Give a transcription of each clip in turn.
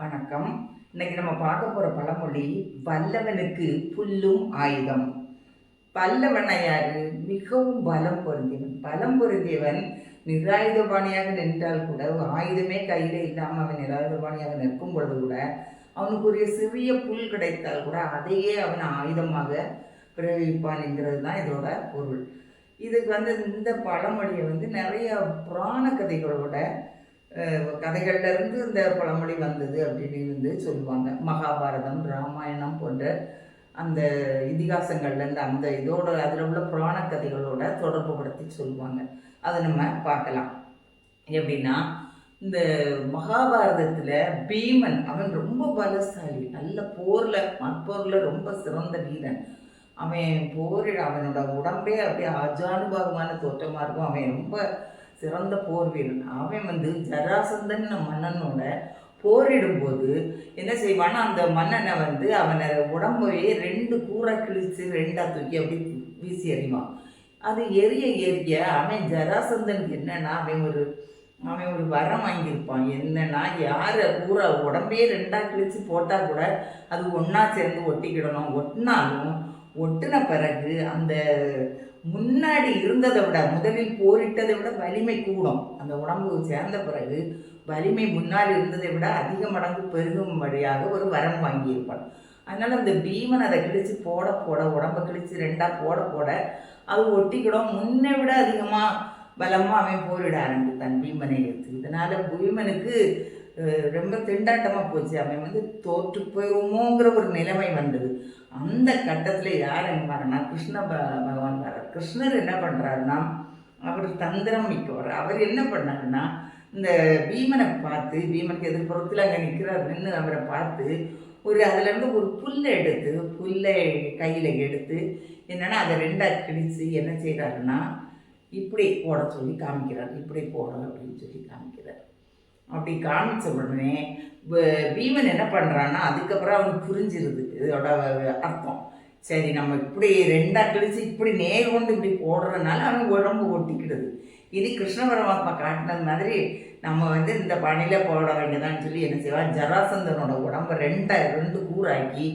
வணக்கம். இன்னைக்கு நம்ம பார்க்க போகிற பழமொழி வல்லவனுக்கு புல்லும் ஆயுதம். வல்லவன் யாரு? மிகவும் பலம் பொருந்தியவன். பலம் பொருந்தியவன் நிராயுதபாணியாக நின்றால் கூட ஒரு ஆயுதமே கையில் இல்லாமல் அவன் நிராயுதபாணியாக நிற்கும் பொழுது கூட அவனுக்குரிய சிறிய புல் கிடைத்தால் கூட அதையே அவன் ஆயுதமாக பிரயோகிப்பான் என்கிறது தான் இதோட பொருள். இதுக்கு வந்து இந்த பழமொழியை வந்து நிறைய புராண கதைகளோட அஹ், கதைகள்ல இருந்து இந்த பழமொழி வந்தது அப்படின்னு வந்து சொல்லுவாங்க. மகாபாரதம் ராமாயணம் போன்ற அந்த இதிகாசங்கள்ல இருந்து அந்த இதோட அதில் உள்ள புராண கதைகளோட தொடர்பு படுத்தி சொல்லுவாங்க. அதை நம்ம பார்க்கலாம். எப்படின்னா இந்த மகாபாரதத்தில் பீமன் அவன் ரொம்ப பலசாலி நல்ல போரில் மற்போரில் ரொம்ப சிறந்த வீரன். அவன் போரிட அவனோட உடம்பே அப்படியே அஜானுபாகமான தோற்றமாக இருக்கும். அவன் ரொம்ப சிறந்த போர் வீரன் அவன் வந்து ஜராசந்தன் மன்னனோட போரிடும்போது என்ன செய்வான்னா அந்த மன்னனை வந்து அவனை உடம்பையே ரெண்டு கூரை கிழிச்சு ரெண்டா தூக்கி அப்படி வீசி எறிவான். அது எரிய எரிய அவன் ஜராசந்தனுக்கு என்னன்னா அவன் ஒரு அவன் ஒரு வரம் வாங்கியிருப்பான். என்னன்னா யாரை கூரை உடம்பையே ரெண்டா கிழிச்சு போட்டால் கூட அது ஒன்றா சேர்ந்து ஒட்டிக்கிடணும். ஒட்டினாலும் ஒட்டின பிறகு அந்த முன்னாடி இருந்ததை விட முதலில் போரிட்டதை விட வலிமை கூடும். அந்த உடம்பு சேர்ந்த பிறகு வலிமை முன்னால் இருந்ததை விட அதிக மடங்கு பெருகும் வழியாக ஒரு வரம் வாங்கியிருப்பான். அதனால் அந்த பீமன் அதை கிழிச்சு போட போட உடம்பை கிழித்து ரெண்டாக போட போட அது ஒட்டிக்கிடும். முன்னே விட அதிகமாக பலமாக அவன் போரிட ஆரம்பித்தான் பீமனை எடுத்து. இதனால் பீமனுக்கு ரொம்ப திண்டாட்டமாக போச்சு. அவன் வந்து தோற்று போயிருமோங்கிற ஒரு நிலைமை வந்தது. அந்த கட்டத்தில் யார் என்ன வரனா கிருஷ்ண ப பகவான் வர கிருஷ்ணர் என்ன பண்ணுறாருன்னா அவர் தந்திரம் மிக்கவர். அவர் என்ன பண்ணாருன்னா இந்த பீமனை பார்த்து பீமனுக்கு எதிர்ப்புறத்தில் அங்கே நிற்கிறார் நின்று அவரை பார்த்து ஒரு அதுலேருந்து ஒரு புல்லை எடுத்து புல்லை கையில் எடுத்து என்னென்னா அதை ரெண்டாக கிழித்து என்ன செய்கிறாருன்னா இப்படி போட சொல்லி காமிக்கிறார். இப்படி போடணும் அப்படின்னு சொல்லி காமிக்கிறார். அப்படி காமிச்ச உடனே பீமன் என்ன பண்ணுறான்னா அதுக்கப்புறம் அவனுக்கு புரிஞ்சிருது இதோட அர்த்தம். சரி நம்ம இப்படி ரெண்டாக கிழிச்சு இப்படி நேர் கொண்டு இப்படி போடுறதுனால அவன் உடம்பு ஒட்டிக்கிடுது. இது கிருஷ்ண பரமாத்மா காட்டினது மாதிரி நம்ம வந்து இந்த பணியில் போட வேண்டியதான்னு சொல்லி என்ன செய்வான் ஜராசந்தனோட உடம்ப ரெண்டாக ரெண்டு கூறாக்கி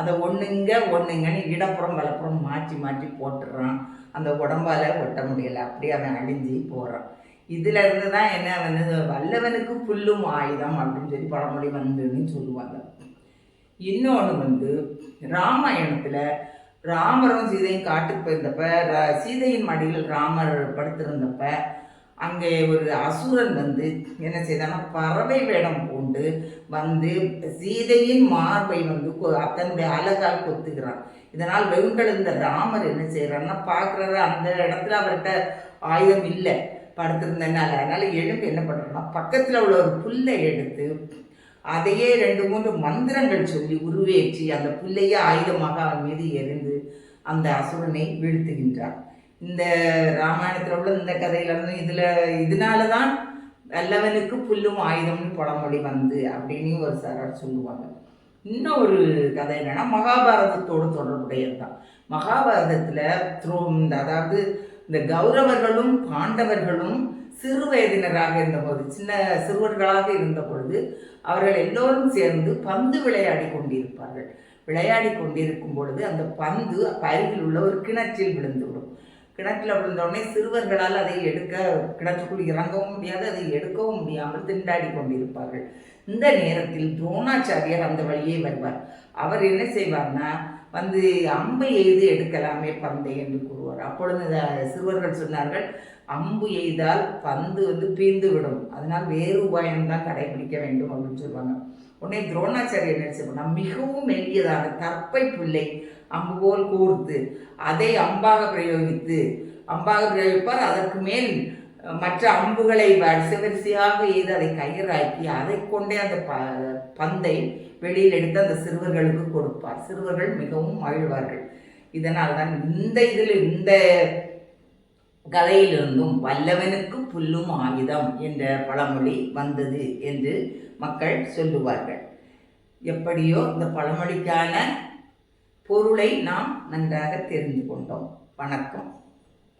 அதை ஒன்றுங்க ஒன்றுங்கன்னு இடப்புறம் வலப்புறம் மாற்றி மாற்றி போட்டுடுறான் அந்த உடம்பால் ஒட்ட முடியலை. அப்படியே அவன் அழிஞ்சு போகிறான் இதுல இருந்து தான் என்ன வந்து வல்லவனுக்கு புல்லும் ஆயுதம் அப்படின்னு சொல்லி பழமொழி வந்துன்னு சொல்லுவாங்க. இன்னொன்று வந்து ராமாயணத்தில் ராமரும் சீதையும் காட்டுக்கு போயிருந்தப்ப சீதையின் மடியில் ராமர் படுத்திருந்தப்ப அங்கே ஒரு அசுரன் வந்து என்ன செய்தான்னா பறவை வேடம் பூண்டு வந்து சீதையின் மார்பை வந்து கொ- தன்னுடைய அழகால் கொத்துக்கிறான் இதனால் வெகுண்டெழுந்த ராமர் என்ன செய்கிறான்னா பார்க்குறாரு அந்த இடத்துல அவர்கிட்ட ஆயுதம் இல்லை. படுத்திருந்தனால அதனால் எழும்பு என்ன பண்ணுறோம்னா பக்கத்தில் உள்ள ஒரு புல்லை எடுத்து அதையே ரெண்டு மூன்று மந்திரங்கள் சொல்லி உருவேற்றி அந்த புல்லையே ஆயுதமாக அவன் மீது எரிந்து அந்த அசுரனை வீழ்த்துகின்றார் இந்த ராமாயணத்தில் உள்ள இந்த கதையிலிருந்து இதில் இதனால தான் வல்லவனுக்கு புல்லும் ஆயுதம்னு பழமொழி வந்து அப்படின்னு ஒரு சாரார் சொல்லுவாங்க. இன்னும் ஒரு கதை என்னென்னா மகாபாரதத்தோடு தொடர்புடையது தான் மகாபாரதத்தில் த்ரோ இந்த அதாவது இந்த கௌரவர்களும் பாண்டவர்களும் சிறு வயதினராக இருந்தபோது சின்ன சிறுவர்களாக இருந்த பொழுது அவர்கள் எல்லோரும் சேர்ந்து பந்து விளையாடி கொண்டிருப்பார்கள். விளையாடி கொண்டிருக்கும் பொழுது அந்த பந்து அருகில் உள்ள ஒரு கிணற்றில் விழுந்துவிடும். கிணற்றில் விழுந்தோடனே சிறுவர்களால் அதை எடுக்க கிணற்றுக்குள் இறங்கவும் முடியாது அதை எடுக்கவும் முடியாமல் திண்டாடி கொண்டிருப்பார்கள். இந்த நேரத்தில் துரோணாச்சாரியார் அந்த வழியே வருவார். அவர் என்ன செய்வார்னா வந்து அம்பு எய்து எடுக்கலாமே பந்தை என்று கூறுவார். அப்பொழுது சிறுவர்கள் சொன்னார்கள் அம்பு எய்தால் பந்து வந்து பீந்து விடும் அதனால் வேறு உபாயம்தான் கடைபிடிக்க வேண்டும் அப்படின்னு சொல்லுவாங்க. உடனே துரோணாச்சாரியர் என்ன மிகவும் மெல்லியதான கற்பை பிள்ளை அம்பு போல் கூர்த்து அதை அம்பாக பிரயோகித்து அம்பாக பிரயோகிப்பார். அதற்கு மேல் மற்ற அம்புகளை வரிசை வரிசையாக எய்து அதை கயிறாக்கி அதை கொண்டே அந்த ப பந்தை வெளியில் எடுத்து அந்த சிறுவர்களுக்கு கொடுப்பார். சிறுவர்கள் மிகவும் மகிழ்வார்கள். இதனால் தான் இந்த இதில் இந்த கதையிலிருந்தும் வல்லவனுக்கு புல்லும் ஆயுதம் என்ற பழமொழி வந்தது என்று மக்கள் சொல்லுவார்கள். எப்படியோ இந்த பழமொழிக்கான பொருளை நாம் நன்றாக தெரிந்து கொண்டோம். வணக்கம்.